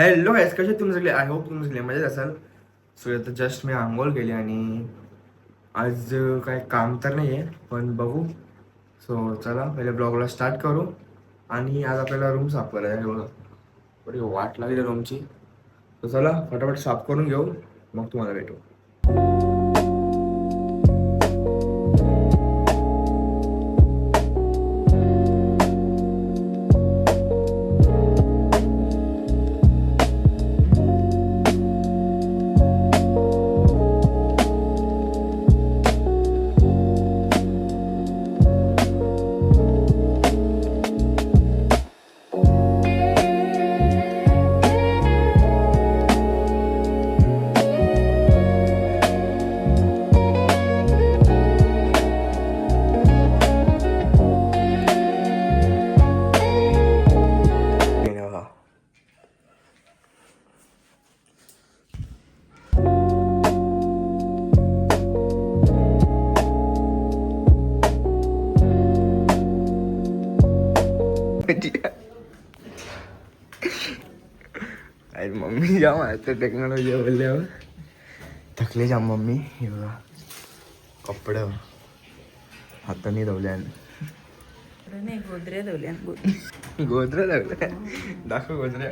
Hello गाईस कसे तुम्ही सगळे? आय होप तुम्ही सगळे मजेत असाल. सो आता जस्ट मी आंघोळ केली आणि आज काय काम तर नाही आहे पण बघू. सो चला पहिले ब्लॉगला स्टार्ट करू. आणि आज आपल्याला रूम साफ करायला आहे बघा. थोडी वाट लागली रूमची तर चला फटाफट साफ करून घेऊ. मग तुम्हाला भेटू. जाम आता टेक्नॉलॉजी बोलल्यावर थकले जाम मम्मी हे बघा. कपडे हाताने धवल्यान नाही गोदरे धवल्या गोदऱ्या लागल्या दाखव गोदऱ्या.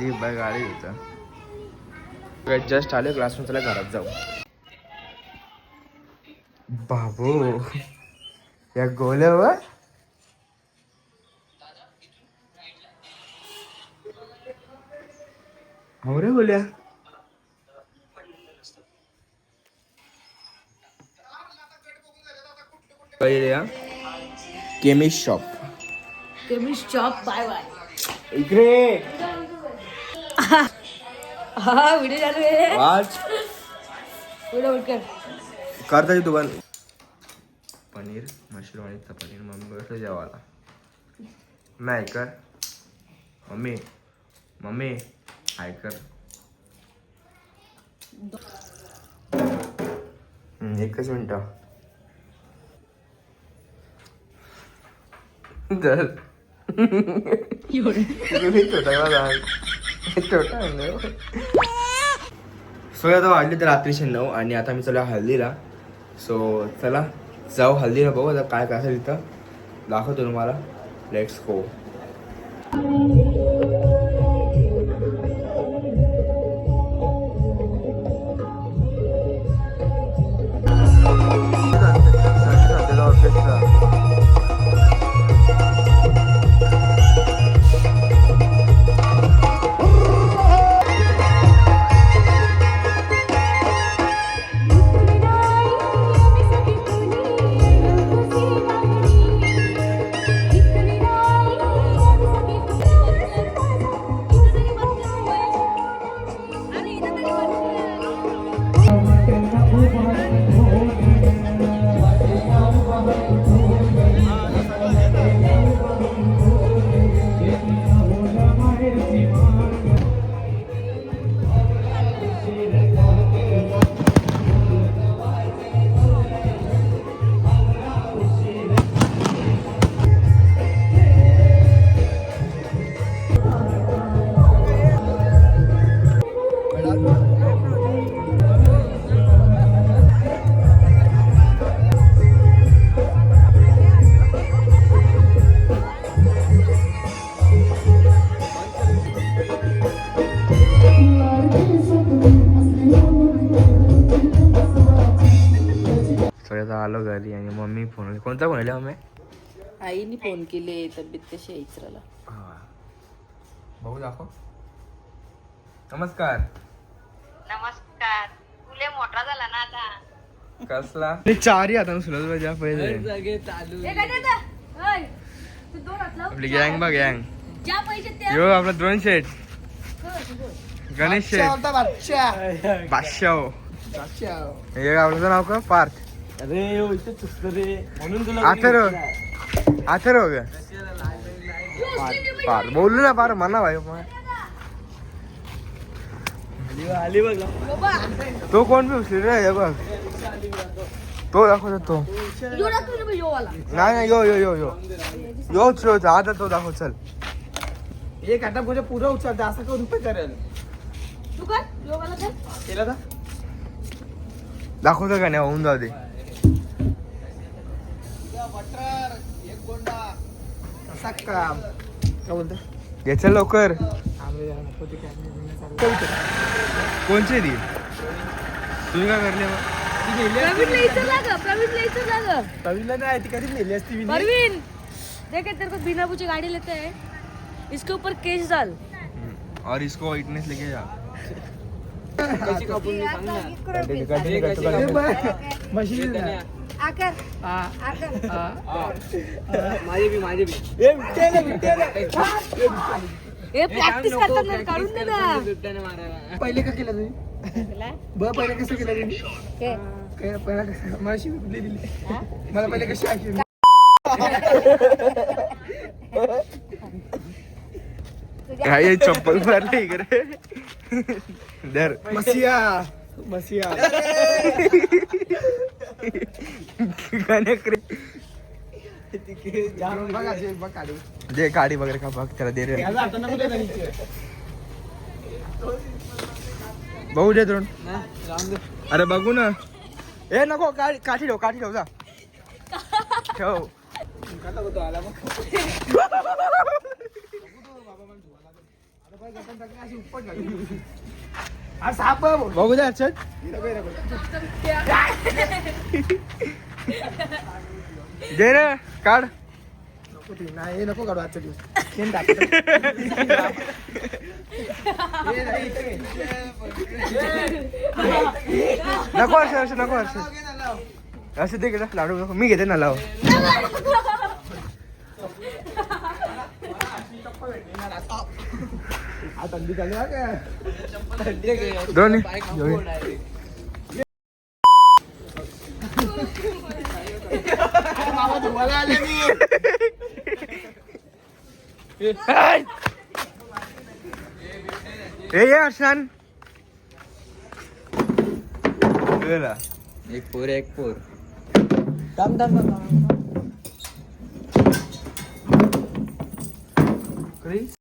दी बाय गाडी होता जस्ट आले क्लासरूम चला घरात जाऊ. बाबू या गोल्यावर? हो रे गोल्या. पहिले या. Chemist shop. Chemist chop bye bye. इकडे हा व्हिडिओ चालू आहे. व्हिडिओ करता येतो पण पनीर मशरूम आणि पनीर. मम्मी बसलं जेवायला. नाही कर मम्मी मम्मी हाय कर एकच मिनिट. सो आता वाजले तर रात्रीचे नऊ आणि आता मी चला हल्दीला सो चला जाऊ हल्दीला बघू आता काय काय असेल इथं. दाखवतो तुम्हाला. लेट्स गो आलो घरी आणि मम्मी फोन कोणता फोन आला मम्मी? आईने फोन केले तब्येत कशी आहे इचराला. हा. बघू दाखव. नमस्कार. नमस्कार. तुले मोठा झाला ना आता? कसला? चारही आता सुलभ पाहिजे पहिले. आपली गँग बघ गँग. ज्या पैसे त्या यो आपला द्रोण शेठ गणेश शेठ बादशाह. हो. हे आपलं नाव का? पार्थ. अरे इथे चुकतं रे. म्हणून तुला अथर्व अथर्व ग. पार बोलू ना पार म्हणा भाई आली बघ तो कोण बी उचली रे हे बघ. तो दाखवतो तो. नाही नाही यो यो यो यो. यो उचलो आता तो दाखव चल. एक आता पुढे पुरं उचलतं असं करून रुपये करेल. तू काय योगाला कर. केलं का दाखवतो का नाही होऊन जाऊ दे. असा काम काय बोलतो लवकर कोणची ती तुम्ही काय करले प्रवीण प्रवीण कवीला नाही ती कधी नेली असती मी परवीन देखे तेरे को बिना पूछे गाड़ी लेते हैं इसके ऊपर केस डाल और इसको विटनेस लेके जा कशी कापून मी सांग ना Continue, continue करतो, continue. मशीन आकर. माझे बी माझे ए प्रॅक्टिस काढून दे ना. मारायला. पहिले का केलं तुम्ही? ब पहिले कसं केलं तुम्ही. काय पहिला कसं? मला शिवी कुठली दिली? मला पहिले कशी ऐकली काय चप्पल मारले इकडे? दर मसिया. मसिया जे काडी वगैरे का बघ त्याला दे रे. बघू दे द्रोण अरे बघू ना. ए नको काठी काठी ठेव काठी ठेव जा. ठेव. बघ हा दे रे काढ. नको नाही नको काढू आजचा दिवस. घे. नको अर्षद अर्षद नको अर्षद असं दे इकडे लाडू नको. मी घेते ना लाव. हा थंडी चालू आहे का? द्रोण मामा धुवायला आले मी ए ये अर्शन एक पोर एक पोर थांब थांब थांब कधी